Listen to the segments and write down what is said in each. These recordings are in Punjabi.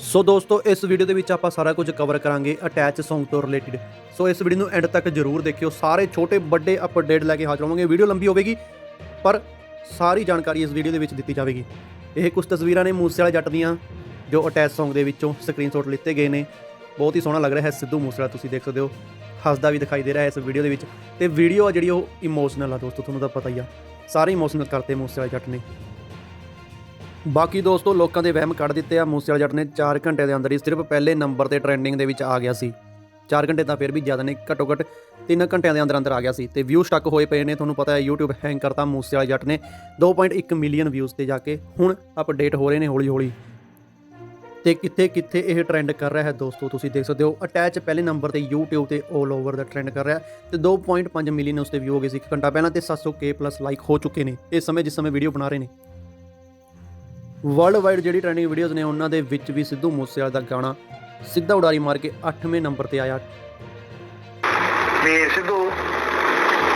ਸੋ ਦੋਸਤੋ, ਇਸ ਵੀਡੀਓ ਦੇ ਵਿੱਚ ਆਪਾਂ ਸਾਰਾ ਕੁਝ ਕਵਰ ਕਰਾਂਗੇ ਅਟੈਚ Song ਤੋਂ ਰਿਲੇਟਡ ਸੋ ਇਸ ਵੀਡੀਓ ਨੂੰ ਐਂਡ ਤੱਕ ਜਰੂਰ ਦੇਖਿਓ। ਸਾਰੇ ਛੋਟੇ, ਵੱਡੇ ਅਪਡੇਟ ਲੈ ਕੇ ਹਾਜ਼ਰ ਹੋਵਾਂਗੇ। ਵੀਡੀਓ ਲੰਬੀ ਹੋਵੇਗੀ, ਪਰ ਸਾਰੀ ਜਾਣਕਾਰੀ ਇਸ ਵੀਡੀਓ ਦੇ ਵਿੱਚ ਦਿੱਤੀ ਜਾਵੇਗੀ। ਇਹ ਕੁਝ ਤਸਵੀਰਾਂ ਨੇ ਮੂਸੇ ਵਾਲੇ ਜੱਟ ਦੀਆਂ, ਜੋ ਅਟੈਚ Song ਦੇ ਵਿੱਚੋਂ ਸਕਰੀਨਸ਼ਾਟ ਲਿੱਤੇ ਗਏ ਨੇ। ਬਹੁਤ ਹੀ ਸੋਹਣਾ ਲੱਗ ਰਿਹਾ ਹੈ, ਸਿੱਧੂ ਮੂਸੇਵਾਲਾ ਤੁਸੀਂ ਦੇਖ ਸਕਦੇ ਹੋ। ਹੱਸਦਾ ਵੀ ਦਿਖਾਈ ਦੇ ਰਿਹਾ ਹੈ ਇਸ ਵੀਡੀਓ ਦੇ ਵਿੱਚ। ਤੇ ਵੀਡੀਓ ਆ ਜਿਹੜੀ ਉਹ ਇਮੋਸ਼ਨਲ ਆ ਦੋਸਤੋ, ਤੁਹਾਨੂੰ ਤਾਂ ਪਤਾ ਹੀ ਆ। ਸਾਰੇ ਇਮੋਸ਼ਨਲ ਕਰਤੇ ਮੂਸੇਵਾਲੇ ਜੱਟ ਨੇ। ਬਾਕੀ ਦੋਸਤੋ, ਲੋਕਾਂ ਦੇ ਵਹਿਮ ਕੱਢ ਦਿੱਤੇ ਆ। ਮੂਸੇਵਾਲੇ ਜੱਟ ਨੇ 4 ਘੰਟੇ ਦੇ ਅੰਦਰ ਹੀ ਸਿਰਫ ਪਹਿਲੇ ਨੰਬਰ ਤੇ ਟ੍ਰੈਂਡਿੰਗ ਦੇ ਵਿੱਚ ਆ ਗਿਆ ਸੀ। 4 ਘੰਟੇ ਤਾਂ ਫਿਰ ਵੀ ਜ਼ਿਆਦਾ ਨਹੀਂ, ਘੱਟੋ ਘੱਟ 3 ਘੰਟਿਆਂ ਦੇ ਅੰਦਰ ਅੰਦਰ ਆ ਗਿਆ ਸੀ। ਤੇ ਵਿਊ ਸਟਕ ਹੋਏ ਪਏ ਨੇ, ਤੁਹਾਨੂੰ ਪਤਾ ਹੈ, YouTube ਹੈਂਗ ਕਰਤਾ ਮੂਸੇਵਾਲੇ ਜੱਟ ਨੇ। 2.1 ਮਿਲੀਅਨ ਵਿਊਜ਼ ਤੇ ਜਾ ਕੇ ਹੁਣ ਅਪਡੇਟ ਹੋ ਰਹੇ ਨੇ ਹੌਲੀ ਹੌਲੀ ਤੇ ਕਿੱਥੇ ਕਿੱਥੇ ਇਹ ਟ੍ਰੈਂਡ ਕਰ ਰਿਹਾ ਹੈ ਦੋਸਤੋ, ਤੁਸੀਂ ਦੇਖ ਸਕਦੇ ਹੋ ਅਟੈਚ ਪਹਿਲੇ ਨੰਬਰ ਤੇ YouTube ਤੇ 올 ਓਵਰ ਦਾ ਟ੍ਰੈਂਡ ਕਰ ਰਿਹਾ ਹੈ। ਤੇ 2.5 ਮਿਲੀਅਨ ਉਸ ਤੇ ਵਿਊ ਹੋ ਗਏ ਸੀ ਇੱਕ ਘੰਟਾ ਪਹਿਲਾਂ, ਤੇ 700k ਪਲੱਸ ਲਾਈਕ ਹੋ ਚੁੱਕੇ ਨੇ। ਇਸ ਸਮੇਂ ਜਿਸ ਸਮੇਂ ਵੀਡੀਓ ਬਣਾ ਰਹੇ ਨੇ ਵਰਲਡ ਵਾਈਡ ਜਿਹੜੀ ਟ੍ਰੈਂਡਿੰਗ ਵੀਡੀਓਜ਼ ਨੇ ਉਹਨਾਂ ਦੇ ਵਿੱਚ ਵੀ ਸਿੱਧੂ ਮੂਸੇਵਾਲੇ ਦਾ ਗਾਣਾ ਸਿੱਧਾ ਉਡਾਰੀ ਮਾਰ ਕੇ 8ਵੇਂ ਨੰਬਰ ਤੇ ਆਇਆ। ਵੀ ਸਿੱਧੂ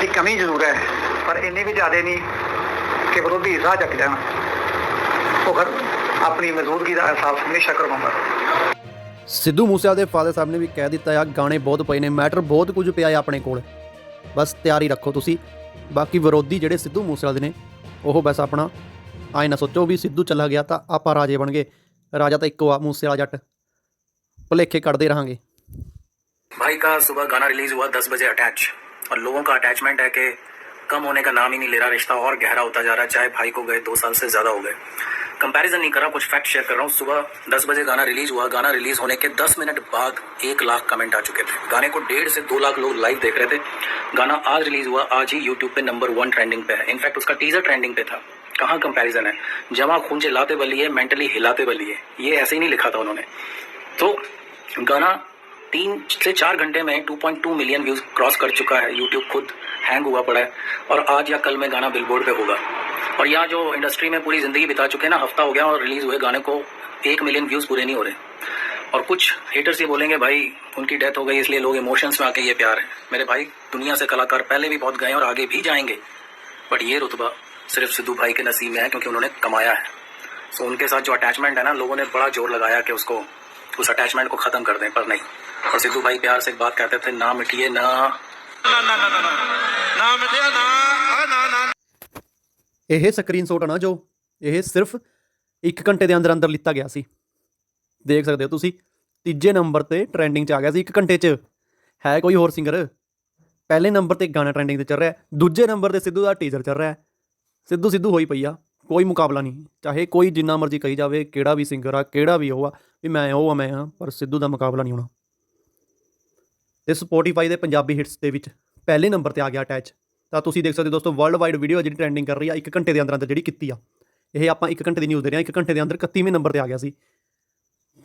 ਦੀ ਕਮੀ ਜ਼ਰੂਰ ਹੈ ਪਰ ਇੰਨੀ ਵੀ ਜ਼ਿਆਦਾ ਨਹੀਂ ਕਿ ਵਿਰੋਧੀ ਰਾਹ ਚੱਕ ਜਾਣ। ਉਹ ਫਿਰ ਆਪਣੀ ਮੌਜੂਦਗੀ ਦਾ ਅਹਿਸਾਸ ਹਮੇਸ਼ਾ ਕਰਵਾਉਂਦਾ ਸਿੱਧੂ ਮੂਸੇਵਾਲੇ ਦੇ ਫਾਦਰ ਸਾਹਿਬ ਨੇ ਵੀ ਕਹਿ ਦਿੱਤਾ ਆ ਗਾਣੇ ਬਹੁਤ ਪਏ ਨੇ ਮੈਟਰ ਬਹੁਤ ਕੁਝ ਪਿਆ ਆ ਆਪਣੇ ਕੋਲ। ਬਸ ਤਿਆਰੀ ਰੱਖੋ ਤੁਸੀਂ। ਬਾਕੀ ਵਿਰੋਧੀ ਜਿਹੜੇ ਸਿੱਧੂ ਮੂਸੇਵਾਲੇ ਦੇ ਨੇ ਉਹ ਬਸ ਆਪਣਾ ਆਏ ਨਾ ਸੋਚੋ ਵੀ ਸਿੱਧੂ ਚਲਾ ਗਿਆ ਤਾਂ ਆਪਾਂ ਰਾਜੇ ਬਣ ਗਏ ਰਾਜਾ ਤਾਂ ਇੱਕੋ ਆ ਮੂਸੇਵਾਲਾ ਜੱਟ ਭੁਲੇਖੇ ਕੱਢਦੇ ਰਹਾਂਗੇ भाई का सुबह गाना रिलीज हुआ दस बजे अटैच और लोगों का अटैचमेंट है कि कम होने का नाम ही नहीं ले रहा रिश्ता और गहरा होता जा रहा है चाहे भाई को गए दो साल से ज्यादा हो गए कंपैरिजन नहीं कर रहा कुछ फैक्ट शेयर कर रहा हूँ सुबह दस बजे गाना रिलीज हुआ गाना रिलीज होने के दस मिनट बाद एक लाख कमेंट आ चुके थे गाने को डेढ़ से दो लाख लोग लाइव देख रहे थे गाना आज रिलीज हुआ आज ही यूट्यूब पे नंबर वन ट्रेंडिंग पे है इनफैक्ट उसका टीजर ट्रेंडिंग पे था कहाँ कंपैरिजन है? जमा खून लाते बलिए मेंटली हिलाते बलिए, ये ऐसे ही नहीं लिखा था उन्होंने। तो गाना तीन से चार घंटे में 2.2 मिलियन व्यूज़ क्रॉस कर चुका है यूट्यूब खुद हैंग हुआ पड़ा है, और आज या कल में गाना बिलबोर्ड पे होगा। और यहाँ जो इंडस्ट्री में पूरी ज़िंदगी बिता चुके हैं ना, हफ़्ता हो गया और रिलीज़ हुए गाने को, एक मिलियन व्यूज़ पूरे नहीं हो रहे। और कुछ हेटर्स ये बोलेंगे, भाई, उनकी डेथ हो गई, इसलिए लोग इमोशंस में आके ये प्यार है। मेरे भाई, दुनिया से कलाकार पहले भी बहुत गए और आगे भी जाएँगे। बट ये रुतबा सिर्फ सिद्धू भाई के नसीब में है क्योंकि उन्होंने कमाया है सो उनके साथ जो अटैचमेंट है ना लोगों ने बड़ा जोर लगाया कि उसको उस अटैचमेंट को खत्म कर दें पर नहीं और सिद्धू भाई प्यार से एक बात कहते थे ना मिटिए ना ਨਾ ਮਿਟਿਆ ਨਾ ਆ ਨਾ ਨਾ ਇਹ ਸਕਰੀਨਸ਼ਾਟ ਆ ਨਾ ਜੋ ਇਹ ਸਿਰਫ 1 ਘੰਟੇ ਦੇ ਅੰਦਰ ਅੰਦਰ ਲਿੱਤਾ ਗਿਆ ਸੀ ਦੇਖ ਸਕਦੇ ਹੋ ਤੁਸੀਂ ਤੀਜੇ ਨੰਬਰ ਤੇ ਟ੍ਰੈਂਡਿੰਗ 'ਚ ਆ ਗਿਆ ਸੀ 1 ਘੰਟੇ 'ਚ ਹੈ ਕੋਈ ਹੋਰ ਸਿੰਗਰ ਪਹਿਲੇ ਨੰਬਰ ਤੇ ਗਾਣਾ ਟ੍ਰੈਂਡਿੰਗ ਤੇ ਚੱਲ ਰਿਹਾ ਹੈ ਦੂਜੇ ਨੰਬਰ ਤੇ ਸਿੱਧੂ ਦਾ ਟੀਜ਼ਰ ਚੱਲ ਰਿਹਾ ਹੈ ਸਿੱਧੂ ਸਿੱਧੂ ਹੋਈ ਪਈ ਆ, ਕੋਈ ਮੁਕਾਬਲਾ ਨਹੀਂ, ਚਾਹੇ ਕੋਈ ਜਿੰਨਾ ਮਰਜ਼ੀ ਕਹੀ ਜਾਵੇ, ਕਿਹੜਾ ਵੀ ਸਿੰਗਰ ਆ, ਕਿਹੜਾ ਵੀ ਉਹ ਆ, ਵੀ ਮੈਂ ਉਹ ਆ, ਮੈਂ ਆ, ਪਰ ਸਿੱਧੂ ਦਾ ਮੁਕਾਬਲਾ ਨਹੀਂ ਹੋਣਾ। ਤੇ ਸਪੋਟੀਫਾਈ ਦੇ ਪੰਜਾਬੀ ਹਿਟਸ ਦੇ ਵਿੱਚ ਪਹਿਲੇ ਨੰਬਰ ਤੇ ਆ ਗਿਆ ਅਟੈਚ ਤਾਂ ਤੁਸੀਂ ਦੇਖ ਸਕਦੇ ਹੋ ਦੋਸਤੋ ਵਰਲਡ ਵਾਈਡ ਵੀਡੀਓ ਜਿਹੜੀ ਟ੍ਰੈਂਡਿੰਗ ਕਰ ਰਹੀ ਆ 1 ਘੰਟੇ ਦੇ ਅੰਦਰ ਅੰਦਰ ਜਿਹੜੀ ਕੀਤੀ ਆ। ਇਹ ਆਪਾਂ 1 ਘੰਟੇ ਦੀ ਨਿਊਜ਼ ਦੇ ਰਹੇ ਹਾਂ 1 ਘੰਟੇ ਦੇ ਅੰਦਰ 31ਵੇਂ ਨੰਬਰ ਤੇ ਆ ਗਿਆ ਸੀ।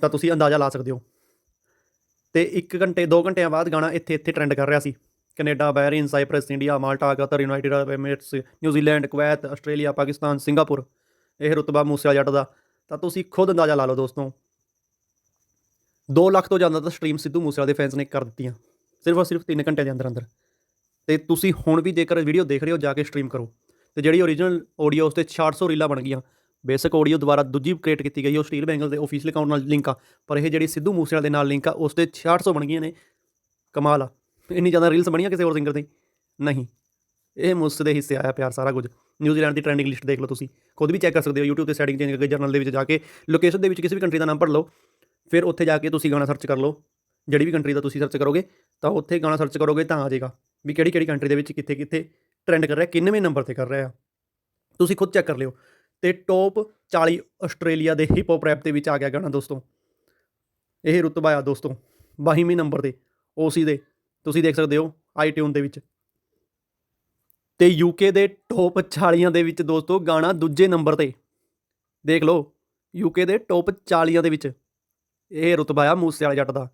ਤਾਂ ਤੁਸੀਂ ਅੰਦਾਜ਼ਾ ਲਾ ਸਕਦੇ ਹੋ। ਤੇ 1 ਘੰਟੇ 2 ਘੰਟਿਆਂ ਬਾਅਦ ਗਾਣਾ ਇੱਥੇ ਇੱਥੇ ਟ੍ਰੈਂਡ ਕਰ ਰਿਹਾ ਸੀ। Canada, Bahrain, Cyprus, India, Malta, Qatar, United Arab Emirates, New Zealand, Kuwait, Australia, Pakistan, Singapore. ਇਹ ਰੁਤਬਾ ਮੂਸੇ ਜੱਟ ਦਾ। ਤਾਂ ਤੁਸੀਂ ਖੁਦ ਅੰਦਾਜ਼ਾ ਲਾ ਲਓ ਦੋਸਤੋ। 2 ਲੱਖ ਤੋਂ ਜ਼ਿਆਦਾ ਤਾਂ ਸਟ੍ਰੀਮ ਸਿੱਧੂ ਮੂਸੇਵਾਲੇ ਦੇ ਫੈਨਸ ਨੇ ਕਰ ਦਿੱਤੀਆਂ। ਸਿਰਫ ਔਰ ਸਿਰਫ 3 ਘੰਟੇ ਦੇ ਅੰਦਰ ਅੰਦਰ ਤੇ ਤੁਸੀਂ ਹੁਣ ਵੀ ਜੇਕਰ ਵੀਡੀਓ ਦੇਖ ਰਹੇ ਹੋ, ਜਾ ਕੇ ਸਟ੍ਰੀਮ ਕਰੋ। ਤੇ ਜਿਹੜੀ ਓਰੀਜਨਲ ਆਡੀਓ ਉਸ ਤੇ 600 ਰੀਲਾਂ ਬਣ ਗਈਆਂ। ਬੇਸਿਕ ਆਡੀਓ ਦੁਬਾਰਾ ਦੂਜੀ ਕ੍ਰੀਏਟ ਕੀਤੀ ਗਈ, ਉਹ ਸਟੀਲ ਬੈਂਗਲ ਦੇ ਆਫੀਸ਼ੀਅਲ ਅਕਾਊਂਟ ਨਾਲ ਲਿੰਕ ਆ। ਪਰ ਇਹ ਜਿਹੜੀ ਸਿੱਧੂ ਮੂਸੇਵਾਲੇ ਦੇ ਨਾਲ ਲਿੰਕ ਆ, ਉਸ ਤੇ 600 ਬਣ ਗਈਆਂ ਨੇ। ਕਮਾਲ ਆ। ਇੰਨੀ ਜ਼ਿਆਦਾ ਰੀਲਸ ਬਣੀਆਂ ਕਿਸੇ ਹੋਰ ਸਿੰਗਰ ਦੀ ਨਹੀਂ। ਇਹ ਮੂਸੇ ਦੇ ਹਿੱਸੇ ਆਇਆ ਪਿਆਰ ਸਾਰਾ ਕੁਝ। ਨਿਊਜ਼ੀਲੈਂਡ ਦੀ ਟ੍ਰੈਂਡਿੰਗ ਲਿਸਟ ਦੇਖ ਲਓ ਤੁਸੀਂ। ਖੁਦ ਵੀ ਚੈੱਕ ਕਰ ਸਕਦੇ ਹੋ YouTube ਤੇ ਸੈਟਿੰਗ ਚੇਂਜ ਕਰਕੇ ਜਰਨਲ ਦੇ ਵਿੱਚ ਜਾ ਕੇ ਲੋਕੇਸ਼ਨ ਦੇ ਵਿੱਚ ਕਿਸੇ ਵੀ ਕੰਟਰੀ ਦਾ ਨਾਮ ਭਰ ਲਓ। ਫਿਰ ਉੱਥੇ ਜਾ ਕੇ ਤੁਸੀਂ ਗਾਣਾ ਸਰਚ ਕਰ ਲਓ। ਜਿਹੜੀ ਵੀ ਕੰਟਰੀ ਦਾ ਤੁਸੀਂ ਸਰਚ ਕਰੋਗੇ, ਤਾਂ ਉੱਥੇ ਗਾਣਾ ਸਰਚ ਕਰੋਗੇ ਤਾਂ ਆ ਜਾਏਗਾ। ਵੀ ਕਿਹੜੀ ਕਿਹੜੀ ਕੰਟਰੀ ਦੇ ਵਿੱਚ ਕਿੱਥੇ ਕਿੱਥੇ ਟ੍ਰੈਂਡ ਕਰ ਰਿਹਾ ਕਿੰਨਵੇਂ ਨੰਬਰ ਤੇ ਕਰ ਰਿਹਾ। ਤੁਸੀਂ ਖੁਦ ਚੈੱਕ ਕਰ ਲਿਓ। ਤੇ ਟੌਪ 40 ਆਸਟ੍ਰੇਲੀਆ ਦੇ ਹਿਪ ਹੌਪ ਰੈਪ ਦੇ ਵਿੱਚ ਆ ਗਿਆ ਗਾਣਾ ਦੋਸਤੋ। ਇਹ ਰੁਤਬਾ ਆ ਦੋਸਤੋ। 22ਵੇਂ ਨੰਬਰ ਤੇ OC ਦੇ। ਤੁਸੀਂ ਦੇਖ ਸਕਦੇ ਹੋ ਆਈਟਿਊਨ ਦੇ ਵਿੱਚ ਤੇ ਯੂਕੇ ਦੇ ਟੌਪ 40 ਦੇ ਵਿੱਚ ਦੋਸਤੋ ਗਾਣਾ ਦੂਜੇ ਨੰਬਰ ਤੇ ਦੇਖ ਲਓ ਯੂਕੇ ਦੇ ਟੌਪ 40 ਦੇ ਵਿੱਚ ਇਹ ਰੁਤਬਾ ਆ ਮੂਸੇ ਵਾਲੇ ਜੱਟ ਦਾ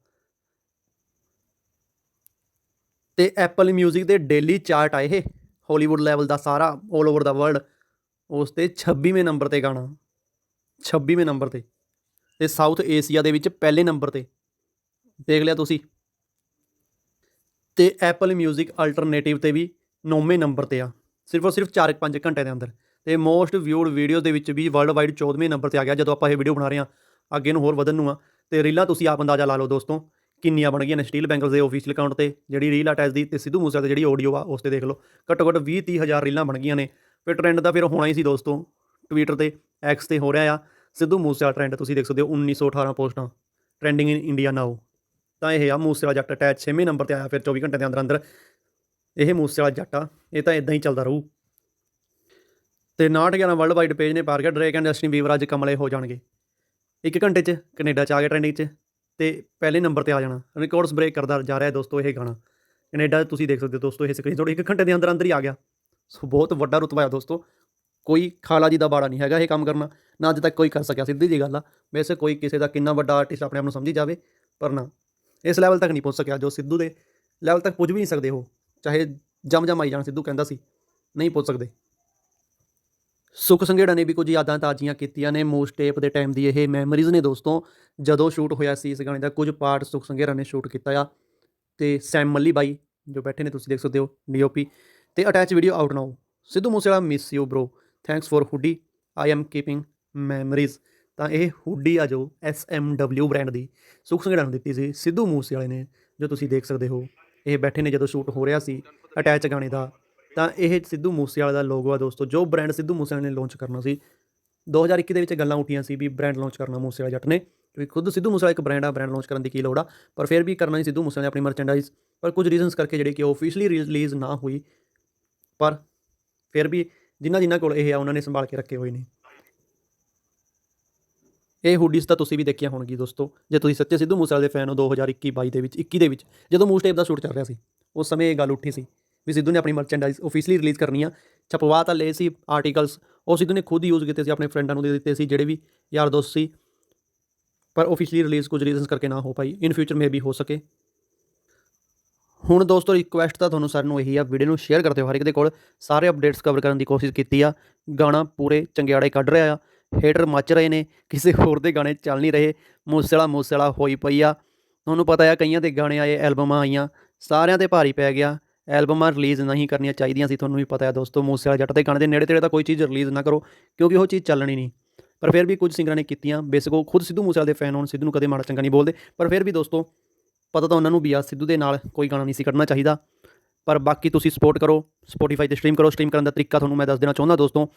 ਤੇ ਐਪਲ 뮤직 ਦੇ ਡੇਲੀ ਚਾਰਟ ਆ ਇਹ ਹਾਲੀਵੁੱਡ ਲੈਵਲ ਦਾ ਸਾਰਾ 올 ਓਵਰ ਦਾ ਵਰਲਡ ਉਸ ਤੇ 26ਵੇਂ ਨੰਬਰ ਤੇ ਗਾਣਾ 26ਵੇਂ ਨੰਬਰ ਤੇ ਤੇ ਸਾਊਥ ਏਸ਼ੀਆ ਦੇ ਵਿੱਚ ਪਹਿਲੇ ਨੰਬਰ ਤੇ ਦੇਖ ਲਿਆ ਤੁਸੀਂ ਤੇ ਐਪਲ 뮤직 ਅਲਟਰਨੇਟਿਵ ਤੇ ਵੀ 9ਵੇਂ ਨੰਬਰ ਤੇ ਆ। ਸਿਰਫ ਔਰ ਸਿਰਫ 4-5 ਘੰਟੇ ਦੇ ਅੰਦਰ। ਤੇ ਮੋਸਟ ਵਿਊਡ ਵੀਡੀਓਜ਼ ਦੇ ਵਿੱਚ ਵੀ ਵਰਲਡ ਵਾਈਡ 14ਵੇਂ ਨੰਬਰ ਤੇ ਆ ਗਿਆ, ਜਦੋਂ ਆਪਾਂ ਇਹ ਵੀਡੀਓ ਬਣਾ ਰਹੇ ਹਾਂ, ਅੱਗੇ ਨੂੰ ਹੋਰ ਵਧਣ ਨੂੰ ਆ। ਤੇ ਰੀਲਾਂ ਤੁਸੀਂ ਆਪ ਅੰਦਾਜ਼ਾ ਲਾ ਲਓ ਦੋਸਤੋ, ਕਿੰਨੀਆਂ ਬਣ ਗਈਆਂ ਨੇ ਸਟੀਲ ਬੈਂਗਲਸ ਦੇ ਆਫੀਸ਼ੀਅਲ ਅਕਾਊਂਟ ਤੇ। ਜਿਹੜੀ ਰੀਲ ਅਟੈਚ ਦੀ ਤੇ ਸਿੱਧੂ ਮੂਸੇਵਾਲੇ ਦੀ ਜਿਹੜੀ ਆਡੀਓ ਆ, ਉਸ ਤੇ ਦੇਖ ਲਓ। ਘੱਟੋ ਘੱਟ 20 30 ਹਜ਼ਾਰ ਰੀਲਾਂ ਬਣ ਗਈਆਂ ਨੇ। ਫਿਰ ਟ੍ਰੈਂਡ ਦਾ ਫਿਰ ਹੋਣਾ ਹੀ ਸੀ ਦੋਸਤੋ। ਟਵਿੱਟਰ ਤੇ ਐਕਸ ਤੇ ਹੋ ਰਿਹਾ ਆ। ਸਿੱਧੂ ਮੂਸੇਵਾਲਾ ਟ੍ਰੈਂਡ ਤੁਸੀਂ ਦੇਖ ਸਕਦੇ ਹੋ 1918 ਪੋਸਟਾਂ। ਟ੍ਰੈਂਡਿੰਗ ਇਨ ਇੰਡੀਆ ਨਾਓ ਤਾਂ ਇਹ ਆ ਮੂਸੇਵਾਲਾ ਜੱਟ ਅਟੈਚ ਛੇਵੇਂ ਨੰਬਰ ਤੇ ਆਇਆ ਫਿਰ 24 ਘੰਟੇ ਦੇ ਅੰਦਰ ਅੰਦਰ। ਇਹ ਮੂਸੇਵਾਲਾ ਜੱਟ ਆ, ਇਹ ਤਾਂ ਇਦਾਂ ਹੀ ਚੱਲਦਾ ਰਹੂ। ਤੇ 911 ਵਰਲਡ ਵਾਈਡ ਪੇਜ ਨੇ ਪਾਰ ਗਿਆ ਡਰੇਕ ਐਂਡ ਜਸਟਿਨ ਬੀਬਰ ਅੱਜ ਕਮਲੇ ਹੋ ਜਾਣਗੇ। ਇੱਕ ਘੰਟੇ 'ਚ ਕੈਨੇਡਾ 'ਚ ਆ ਗਿਆ ਟ੍ਰੈਂਡਿੰਗ 'ਚ, ਤੇ ਪਹਿਲੇ ਨੰਬਰ ਤੇ ਆ ਜਾਣਾ। ਰਿਕਾਰਡਸ ਬ੍ਰੇਕ ਕਰਦਾ ਜਾ ਰਿਹਾ ਹੈ ਦੋਸਤੋ ਇਹ ਗਾਣਾ। ਕੈਨੇਡਾ ਤੁਸੀਂ ਦੇਖ ਸਕਦੇ ਹੋ ਦੋਸਤੋ ਇਹ ਸਕਰੀਨ ਸਕਰੀਨਸ਼ਾਟ ਇੱਕ ਘੰਟੇ ਦੇ ਅੰਦਰ ਅੰਦਰ ਹੀ ਆ ਗਿਆ। ਸੋ ਬਹੁਤ ਵੱਡਾ ਰੁਤਬਾ ਹੈ ਦੋਸਤੋ। ਕੋਈ ਖਾਲਾ ਜੀ ਦਾ ਬਾੜਾ ਨਹੀਂ ਹੈਗਾ ਇਹ ਕੰਮ ਕਰਨਾ। ਨਾ ਅੱਜ ਤੱਕ ਕੋਈ ਕਰ ਸਕਿਆ, ਸਿੱਧੀ ਜੀ ਗੱਲ ਆ। ਵੈਸੇ ਕੋਈ ਕਿਸੇ ਦਾ ਕਿੰਨਾ ਵੱਡਾ ਆਰਟਿਸਟ ਆਪਣੇ ਆਪ ਨੂੰ ਸਮਝੀ ਜਾਵੇ, ਪਰ ਨਾ। ਇਸ ਲੈਵਲ ਤੱਕ ਨਹੀਂ ਪਹੁੰਚ ਸਕਿਆ, ਜੋ ਸਿੱਧੂ ਦੇ ਲੈਵਲ ਤੱਕ ਪੁੱਜ ਵੀ ਨਹੀਂ ਸਕਦੇ ਉਹ, ਚਾਹੇ ਜਮ ਜਮ ਆਈ ਜਾਣ, ਸਿੱਧੂ ਕਹਿੰਦਾ ਸੀ, ਨਹੀਂ ਪਹੁੰਚ ਸਕਦੇ। ਸੁਖ ਸੰਘੇੜਾ ਨੇ ਵੀ ਕੁਝ ਯਾਦਾਂ ਤਾਜ਼ੀਆਂ ਕੀਤੀਆਂ ਨੇ, ਮੋਸਟ ਟੇਪ ਦੇ ਟਾਈਮ ਦੀ ਇਹ ਮੈਮਰੀਜ਼ ਨੇ ਦੋਸਤੋ। ਜਦੋਂ ਸ਼ੂਟ ਹੋਇਆ ਸੀ ਇਸ ਗਾਣੇ ਦਾ, ਕੁਝ ਪਾਰਟ ਸੁਖ ਸੰਘੇੜਾ ਨੇ ਸ਼ੂਟ ਕੀਤਾ ਆ। ਤੇ ਸੈਮ ਮੱਲੀ ਬਾਈ, ਜੋ ਬੈਠੇ ਨੇ, ਤੁਸੀਂ ਦੇਖ ਸਕਦੇ ਹੋ ਡੀਓਪੀ ਤੇ attach video out now Sidhu Moosewala miss you bro thanks for hoodie I am keeping memories ਤਾਂ ਇਹ ਹੁੱਡੀ ਆ ਜੋ SMW ਬ੍ਰਾਂਡ ਦੀ ਸੁਖ ਸੰਘੇੜਾ ਨੂੰ ਦਿੱਤੀ ਸੀ। ਸਿੱਧੂ ਮੂਸੇਵਾਲੇ ਨੇ ਜੋ ਤੁਸੀਂ ਦੇਖ ਸਕਦੇ ਹੋ, ਇਹ ਬੈਠੇ ਨੇ ਜਦੋਂ ਸ਼ੂਟ ਹੋ ਰਿਹਾ ਸੀ ਅਟੈਚ ਗਾਣੇ ਦਾ, ਤਾਂ ਇਹ ਸਿੱਧੂ ਮੂਸੇਵਾਲੇ ਦਾ ਲੋਗੋ ਆ ਦੋਸਤੋ, ਜੋ ਬ੍ਰਾਂਡ ਸਿੱਧੂ ਮੂਸੇਵਾਲੇ ਨੇ ਲਾਂਚ ਕਰਨਾ ਸੀ। 2021 ਦੇ ਵਿੱਚ ਗੱਲਾਂ ਉੱਠੀਆਂ ਸੀ ਵੀ ਬ੍ਰਾਂਡ ਲਾਂਚ ਕਰਨਾ ਮੂਸੇਵਾਲਾ ਜੱਟ ਨੇ ਕਿਉਂਕਿ ਖੁਦ ਸਿੱਧੂ ਮੂਸੇਵਾਲਾ ਇੱਕ ਬ੍ਰਾਂਡ ਆ ਬ੍ਰਾਂਡ ਲਾਂਚ ਕਰਨ ਦੀ ਕੀ ਲੋੜ ਆ? ਪਰ ਫਿਰ ਵੀ ਕਰਨਾ ਹੀ ਸਿੱਧੂ ਮੂਸੇਵਾਲੇ ਨੇ ਆਪਣੀ ਮਰਚੈਂਡਾਈਜ਼ ਪਰ ਕੁਝ ਰੀਜ਼ਨਸ ਕਰਕੇ ਜਿਹੜੇ ਕਿ ਆਫੀਸ਼ੀਅਲੀ ਰਿਲੀਜ਼ ਨਾ ਹੋਈ, ਪਰ ਫਿਰ ਵੀ ਜਿਨ੍ਹਾਂ ਜਿਨ੍ਹਾਂ ਕੋਲ ਇਹ ਆ, ਉਹਨਾਂ ਨੇ ਸੰਭਾਲ ਕੇ ਰੱਖੇ ਹੋਏ ਨੇ। ਇਹ ਹੁੱਡੀਜ਼ ਤਾਂ ਤੁਸੀਂ ਵੀ ਦੇਖੀਆਂ ਹੋਣਗੀ ਦੋਸਤੋ। ਜੇ ਤੁਸੀਂ ਸੱਚੇ ਸਿੱਧੂ ਮੂਸੇਵਾਲੇ ਦੇ ਫੈਨ ਹੋ 2021 22 ਦੇ ਵਿੱਚ 21 ਦੇ ਵਿੱਚ, ਜਦੋਂ ਮੂਸ ਟੇਪ ਦਾ ਸ਼ੂਟ ਚੱਲ ਰਿਹਾ ਸੀ, ਉਸ ਸਮੇਂ ਇਹ ਗੱਲ ਉੱਠੀ ਸੀ ਵੀ ਸਿੱਧੂ ਨੇ ਆਪਣੀ ਮਰਚੈਂਡਾਈਜ਼ ਆਫੀਸ਼ੀਅਲੀ ਰਿਲੀਜ਼ ਕਰਨੀ ਆ। ਛਪਵਾ ਤਾਂ ਲਏ ਸੀ ਆਰਟੀਕਲਸ ਉਹ ਸਿੱਧੂ ਨੇ ਖੁਦ ਯੂਜ਼ ਕੀਤੇ ਸੀ, ਆਪਣੇ ਫਰੈਂਡਾਂ ਨੂੰ ਦੇ ਦਿੱਤੇ ਸੀ, ਜਿਹੜੇ ਵੀ ਯਾਰ ਦੋਸਤ ਸੀ। ਪਰ ਆਫੀਸ਼ੀਅਲੀ ਰਿਲੀਜ਼ ਕੁਝ ਰੀਜ਼ਨਸ ਕਰਕੇ ਨਾ ਹੋ ਪਾਈ ਇਨ ਫਿਊਚਰ ਮੇ ਵੀ ਹੋ ਸਕੇ। ਹੁਣ ਦੋਸਤੋ ਰਿਕੁਐਸਟ ਤਾਂ ਤੁਹਾਨੂੰ ਸਾਰਿਆਂ ਨੂੰ ਇਹੀ ਆ ਵੀਡੀਓ ਨੂੰ ਸ਼ੇਅਰ ਕਰਦੇ ਹੋ ਹਰ ਇੱਕ ਦੇ ਕੋਲ। ਸਾਰੇ ਅਪਡੇਟਸ ਕਵਰ ਕਰਨ ਦੀ ਕੋਸ਼ਿਸ਼ ਕੀਤੀ ਆ। ਗਾਣਾ ਪੂਰੇ ਚੰਗਿਆੜੇ ਕੱਢ ਰਿਹਾ ਆ। ਹੇਟਰ ਮੱਚ ਰਹੇ ਨੇ, ਕਿਸੇ ਹੋਰ ਦੇ ਗਾਣੇ ਚੱਲ ਨਹੀਂ ਰਹੇ ਮੂਸੇਲਾ ਮੂਸੇਲਾ ਹੋਈ ਪਈ ਆ। ਤੁਹਾਨੂੰ ਪਤਾ ਆ ਕਈਆਂ ਦੇ ਗਾਣੇ ਆਏ, ਐਲਬਮਾਂ ਆਈਆਂ, ਸਾਰਿਆਂ ਤੇ ਭਾਰੀ ਪੈ ਗਿਆ। ਐਲਬਮਾਂ ਰਿਲੀਜ਼ ਨਹੀਂ ਕਰਨੀਆਂ ਚਾਹੀਦੀਆਂ ਸੀ, ਤੁਹਾਨੂੰ ਵੀ ਪਤਾ ਹੈ ਦੋਸਤੋ, ਮੂਸੇਵਾਲਾ ਜੱਟ ਦੇ ਗਾਣੇ ਦੇ ਨੇੜੇ ਤੇੜੇ ਤਾਂ ਕੋਈ ਚੀਜ਼ ਰਿਲੀਜ਼ ਨਾ ਕਰੋ, ਕਿਉਂਕਿ ਉਹ ਚੀਜ਼ ਚੱਲਣੀ ਨਹੀਂ। ਪਰ ਫਿਰ ਵੀ ਕੁਝ ਸਿੰਗਰਾਂ ਨੇ ਕੀਤੀਆਂ, ਬੇਸਿਕ ਉਹ ਖੁਦ ਸਿੱਧੂ ਮੂਸੇਵਾਲੇ ਦੇ ਫੈਨ ਹੋਣ, ਸਿੱਧੂ ਨੂੰ ਕਦੇ ਮਾੜਾ ਚੰਗਾ ਨਹੀਂ ਬੋਲਦੇ, ਪਰ ਫਿਰ ਵੀ ਦੋਸਤੋ, ਪਤਾ ਤਾਂ ਉਹਨਾਂ ਨੂੰ ਵੀ ਆ, ਸਿੱਧੂ ਦੇ ਨਾਲ ਕੋਈ ਗਾਣਾ ਨਹੀਂ ਸੀ ਕੱਢਣਾ ਚਾਹੀਦਾ। ਪਰ ਬਾਕੀ ਤੁਸੀਂ ਸਪੋਰਟ ਕਰੋ ਸਪੋਟੀਫਾਈ ਤੇ ਸਟ੍ਰੀਮ ਕਰੋ ਸਟ੍ਰੀਮ ਕਰਨ ਦਾ ਤਰੀਕਾ ਤੁਹਾਨੂੰ ਮੈਂ ਦੱਸ ਦੇਣਾ ਚਾਹੁੰਦਾ ਦੋਸਤੋ।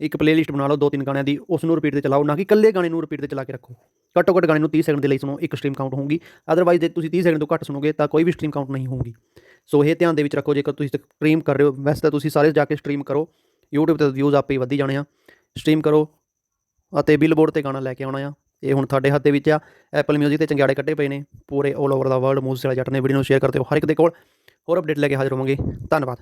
ਇੱਕ ਪਲੇਲਿਸਟ ਬਣਾ ਲਓ, ਦੋ ਤਿੰਨ ਗਾਣਿਆਂ ਦੀ ਉਸ ਨੂੰ ਰਿਪੀਟ ਤੇ ਚਲਾਓ, ਨਾ ਕਿ ਇਕੱਲੇ ਗਾਣੇ ਨੂੰ ਰਿਪੀਟ ਤੇ ਚਲਾ ਕੇ ਰੱਖੋ। ਘੱਟੋ ਘੱਟ ਗਾਣੇ ਨੂੰ 30 ਸੈਕਿੰਡ ਦੇ ਲਈ ਸੁਣੋ, ਇੱਕ ਸਟ੍ਰੀਮ ਕਾਊਂਟ ਹੋਊਗੀ। ਅਦਰਵਾਈਜ਼ ਜੇ ਤੁਸੀਂ 30 ਸੈਕਿੰਡ ਤੋਂ ਘੱਟ ਸੁਣੋਗੇ, ਤਾਂ ਕੋਈ ਵੀ ਸਟ੍ਰੀਮ ਕਾਊਂਟ ਨਹੀਂ ਹੋਊਗੀ। ਸੋ ਇਹ ਧਿਆਨ ਦੇ ਵਿੱਚ ਰੱਖੋ, ਜੇਕਰ ਤੁਸੀਂ ਸਟ੍ਰੀਮ ਕਰ ਰਹੇ ਹੋ, ਵੈਸੇ ਤਾਂ ਤੁਸੀਂ ਸਾਰੇ ਜਾ ਕੇ ਸਟ੍ਰੀਮ ਕਰੋ। YouTube ਤੇ ਵਿਊਜ਼ ਆਪੇ ਹੀ ਵਧੀ ਜਾਣੇ ਆ। ਸਟ੍ਰੀਮ ਕਰੋ ਅਤੇ ਬਿਲਬੋਰਡ ਤੇ ਗਾਣਾ ਲੈ ਕੇ ਆਉਣਾ ਆ। ਇਹ ਹੁਣ ਤੁਹਾਡੇ ਹੱਥ ਦੇ ਵਿੱਚ ਆ। ਐਪਲ ਮਿਊਜ਼ਿਕ ਤੇ ਚੰਗਿਆੜੇ ਕੱਢੇ ਪਏ ਨੇ। ਪੂਰੇ 올 ਓਵਰ ਦਾ ਵਰਲਡ ਮੂਜ਼ਿਕ ਵਾਲਾ ਜੱਟ ਨੇ ਵੀਡੀਓ ਨੂੰ ਸ਼ੇਅਰ ਕਰਦੇ ਹੋ ਹਰ ਇੱਕ ਦੇ ਕੋਲ। ਹੋਰ ਅਪਡੇਟ ਲੈ ਕੇ ਹਾਜ਼ਰ ਹੋਵਾਂਗੇ। ਧੰਨਵਾਦ।